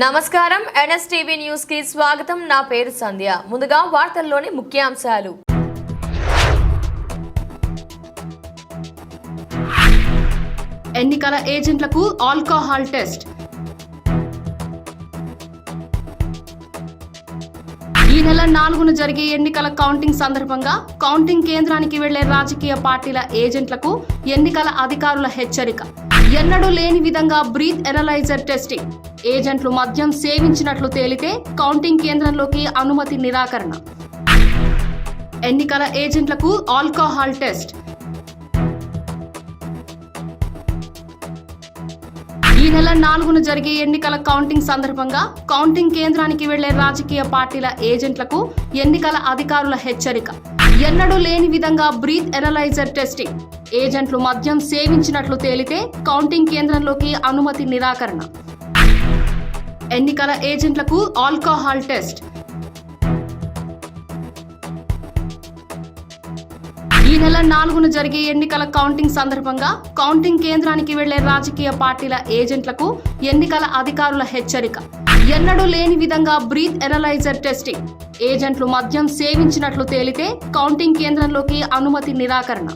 నమస్కారం. ఎన్ఎస్టీవీ న్యూస్కి స్వాగతం. నా పేరు సంధ్య. ముందుగా వార్తల్లోని ముఖ్యాంశాలు. ఎన్నికల ఏజెంట్లకు ఆల్కహాల్ టెస్ట్. ఈ నెల నాలుగున జరిగే ఎన్నికల కౌంటింగ్ సందర్భంగా కౌంటింగ్ కేంద్రానికి వెళ్ళే రాజకీయ పార్టీల ఏజెంట్లకు ఎన్నికల అధికారుల హెచ్చరిక. ఎన్నడూ లేని విధంగా బ్రీత్ ఎనలైజర్ టెస్టింగ్. ఏజెంట్లు మద్యం సేవించినట్లు తేలితే కౌంటింగ్ కేంద్రంలోకి అనుమతి నిరాకరణ. ఎన్నికల ఏజెంట్లకు ఆల్కహాల్ టెస్ట్. నెల నాలుగున జరిగే ఎన్నికల కౌంటింగ్ సందర్భంగా కౌంటింగ్ కేంద్రానికి వెళ్ళే రాజకీయ పార్టీల ఏజెంట్లకు ఎన్నికల అధికారుల హెచ్చరిక. ఎన్నడూ లేని విధంగా బ్రీత్ ఎనలైజర్ టెస్టింగ్. ఏజెంట్లు మద్యం సేవించినట్లు తేలితే కౌంటింగ్ కేంద్రంలోకి అనుమతి నిరాకరణ. ఎన్నికల ఏజెంట్లకు ఆల్కహాల్ టెస్ట్. నెల నాలుగున జరిగే ఎన్నికల కౌంటింగ్ సందర్భంగా కౌంటింగ్ కేంద్రానికి వెళ్ళే రాజకీయ పార్టీల ఏజెంట్లకు ఎన్నికల అధికారుల హెచ్చరిక. ఎన్నడూ లేని విధంగా బ్రీత్ ఎనలైజర్ టెస్టింగ్. ఏజెంట్లు మద్యం సేవించినట్లు తేలితే కౌంటింగ్ కేంద్రంలోకి అనుమతి నిరాకరణ.